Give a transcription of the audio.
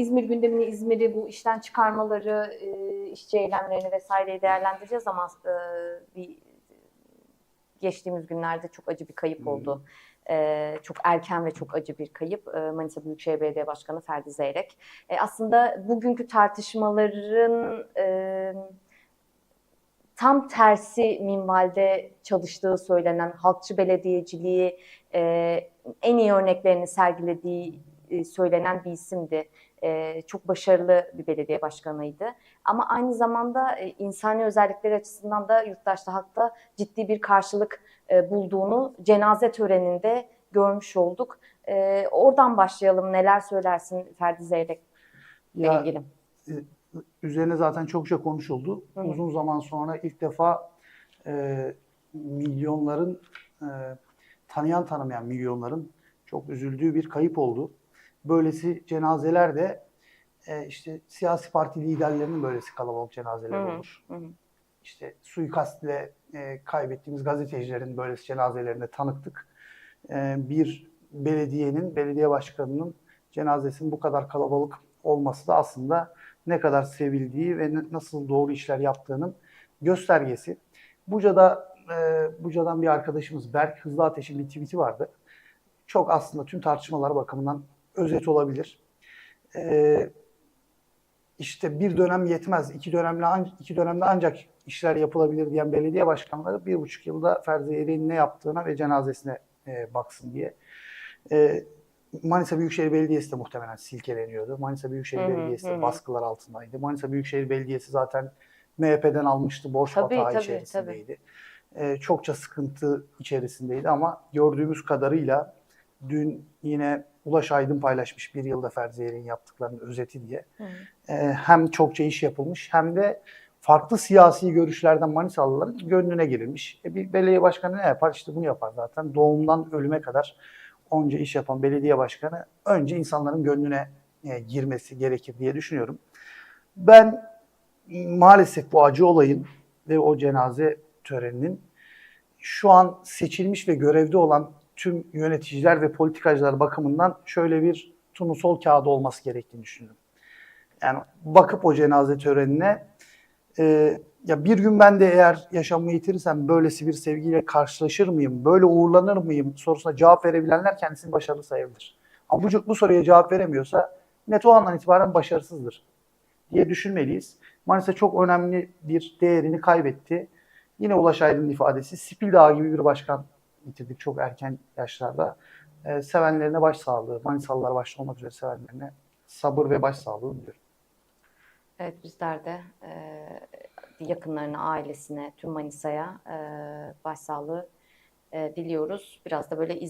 İzmir gündemini, İzmir'i bu işten çıkarmaları, e, işçi eylemlerini vesaireyi değerlendireceğiz ama e, bir geçtiğimiz günlerde çok acı bir kayıp oldu. E, çok erken ve çok acı bir kayıp. E, Manisa Büyükşehir Belediye Başkanı Ferdi Zeyrek. E, aslında bugünkü tartışmaların e, tam tersi minvalde çalıştığı söylenen halkçı belediyeciliği e, en iyi örneklerini sergilediği e, söylenen bir isimdi. E, çok başarılı bir belediye başkanıydı. Ama aynı zamanda e, insani özellikleri açısından da yurttaşta halkta ciddi bir karşılık e, bulduğunu cenaze töreninde görmüş olduk. E, oradan başlayalım. Neler söylersin Ferdi Zeyrek'le Ya, ilgili? üzerine zaten çokça konuşuldu. Hı hı. Uzun zaman sonra ilk defa e, milyonların e, tanıyan tanımayan milyonların çok üzüldüğü bir kayıp oldu. Böylesi cenazeler de e, işte siyasi parti liderlerinin böylesi kalabalık cenazeler Hı olur. Hı hı. İşte suikastle e, kaybettiğimiz gazetecilerin böylesi cenazelerine tanıktık. E, bir belediyenin, belediye başkanının cenazesinin bu kadar kalabalık olması da aslında ne kadar sevildiği ve nasıl doğru işler yaptığının göstergesi. Buca'da e, Buca'dan bir arkadaşımız Berk Hızlı Ateş'in bir tweet'i vardı. Çok aslında tüm tartışmalar bakımından özet olabilir. E, işte bir dönem yetmez, iki dönemle iki dönemde ancak işler yapılabilir diyen belediye başkanları bir buçuk yılda Ferdi Ereğin ne yaptığına ve cenazesine e, baksın diye. E, Manisa Büyükşehir Belediyesi de muhtemelen silkeleniyordu. Manisa Büyükşehir Hı hı, Belediyesi de hı. baskılar altındaydı. Manisa Büyükşehir Belediyesi zaten MHP'den almıştı, borç Tabii, batağı tabii, içerisindeydi. E, çokça sıkıntı içerisindeydi ama gördüğümüz kadarıyla dün yine Ulaş Aydın paylaşmış bir yılda Ferdi Ereğin yaptıklarının özeti diye. Hı hı. E, hem çokça iş yapılmış hem de farklı siyasi görüşlerden Manisalıların gönlüne girilmiş. E, bir belediye başkanı ne yapar? İşte bunu yapar zaten. Doğumdan ölüme kadar onca iş yapan belediye başkanı önce insanların gönlüne e, girmesi gerekir diye düşünüyorum. Ben maalesef bu acı olayın ve o cenaze töreninin şu an seçilmiş ve görevde olan tüm yöneticiler ve politikacılar bakımından şöyle bir turnusol kağıdı olması gerektiğini düşünüyorum. Yani bakıp o cenaze törenine e, ya bir gün ben de eğer yaşamımı yitirirsem böylesi bir sevgiyle karşılaşır mıyım, böyle uğurlanır mıyım sorusuna cevap verebilenler kendisini başarılı sayabilir. Ama bu, bu soruya cevap veremiyorsa net o andan itibaren başarısızdır diye düşünmeliyiz. Manisa çok önemli bir değerini kaybetti. Yine Ulaş Aydın'ın ifadesi Spil Dağı gibi bir başkan yitirdik çok erken yaşlarda. E, sevenlerine başsağlığı, Manisalılar başta olmak üzere sevenlerine sabır ve başsağlığı diliyorum. Evet bizler de e, yakınlarına, ailesine, tüm Manisa'ya e, başsağlığı e, diliyoruz. Biraz da böyle